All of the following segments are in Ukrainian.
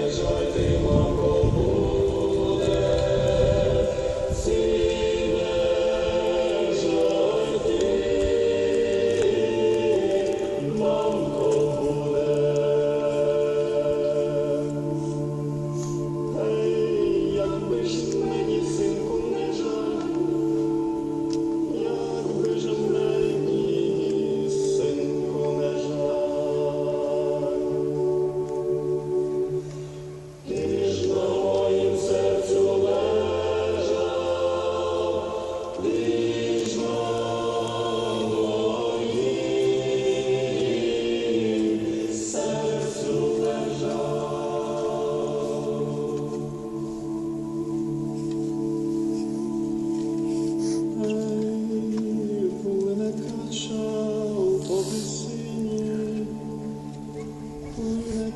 is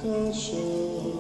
歌声